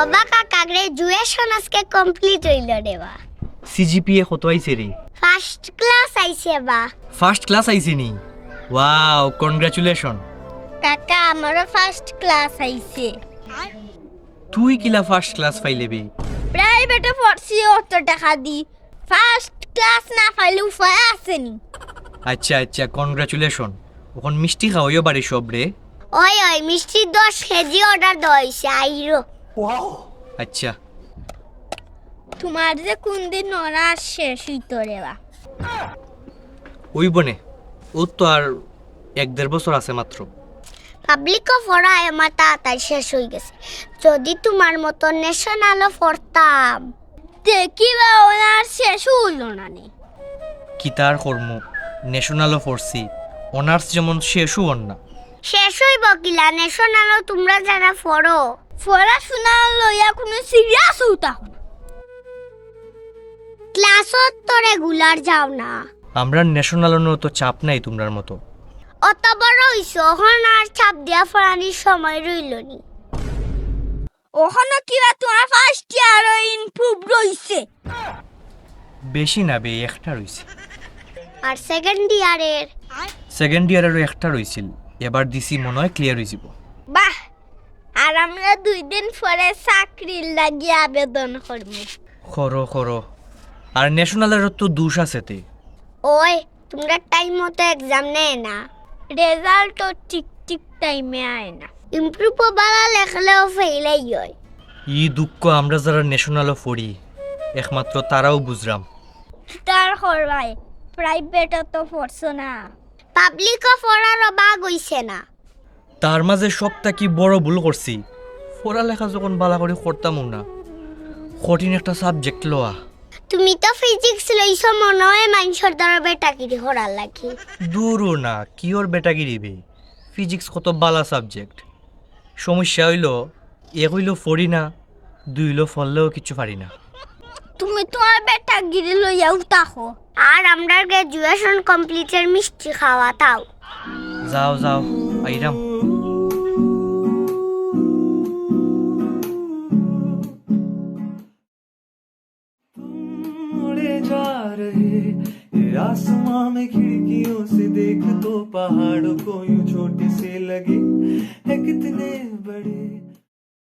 Graduation আজকে complete হইল রে বা। সিজিপিএ কত আইছে রে। ফার্স্ট ক্লাস আইছে বা। ফার্স্ট ক্লাস আইছে নি। ওয়াও কনগ্রাচুলেশন কাকা আমারও ফার্স্ট ক্লাস আইছে। তুই কিলা ফার্স্ট ক্লাস পাইলে বে? প্রাইভেটে পড়ছি অত টাকা দি। ফার্স্ট ক্লাস না পাইলে উপায় আসেনি আচ্ছা আচ্ছা কনগ্রাচুলেশন ওখন মিষ্টি খাওয়াইও বাড়ি সব রে। ওই ওই মিষ্টি দশ কেজি অর্ডার দেওয়া হয়েছে আচ্ছা। তোমার যে কোন দিন ওরা শেষ হইতো রে বা। ওই বনে ও তো আর এক দেড় বছর আছে মাত্র। পাবলিকও আমার তাড়াতাড়ি শেষ হয়ে গেছে। যদি তোমার মতো ন্যাশনালও পড়তাম দেখিবা ওনার শেষ হইল না নে। কিতার কর্ম? ন্যাশনালও ফোর্সি অনার্স যেমন শেষও না। শেষ হইব কিলা? ন্যাশনালও তোমরা যারা পড়ো পড়াশোনা লইয়া কোনো সিরিয়াস হইতা ক্লাসত তো রেগুলার যাও না। আমরা ন্যাশনালও তো চাপ নাই তোমরার মতো। অত বড় হইছ ওখান আর চাপ দিয়া ফরানির সময় রইল নি। ওখানে কিবা তোমার ফার্স্ট ইয়ার ইমপ্রুভ রইছে। বেশি না বে একটা রইছে। আর সেকেন্ড ইয়ারের সেকেন্ড ইয়ারেরও একটা রইছিল। এবার দিছি মনে হয় ক্লিয়ার হয়ে যাব। আমরা দুই দিন পরে চাকরির লাগি আবেদন করব খরো খরো। আর ন্যাশনালেরও তো দুষ আছে তে। ওই তোমরা টাইম মতো এক্সাম নেয় না। রেজাল্টও ঠিক ঠিক টাইমে আয় না। ইমপ্রুভও বালা লেখলেও ফেইলাই হয়। ই দুঃখ আমরা যারা ন্যাশনালও পড়ি একমাত্র তারাও বুঝরাম। তার করবাই প্রাইভেটও তো পড়ছো না। পাবলিকও পড়ার অবাক হইছে না। তার মাঝে সবটা কি বড় ভুল করছি? পড়ালেখা যখন বালা করে করতামও না কঠিন একটা সাবজেক্ট লওয়া। তুমি তো ফিজিক্স লইছ মনে হয় মানুষের দ্বারা বেটাকিরি হরার লাগি। দূরও না কি ওর বেটাগিরি বে? ফিজিক্স কত বালা সাবজেক্ট সমস্যা হইল এক হইল পড়ি না দুই হইল ফললেও কিছু পারি না। তুমি তোমার বেটাকিরি লইয়া উঠাহো আর আমরা গ্রাজুয়েশন কমপ্লিটের মিষ্টি খাওয়া তাও। যাও যাও আইরাম। उड़े जा रहे ये आसमां में खिड़कियों से देख तो पहाड़ों को यूँ छोटे से लगे है। कितने बड़े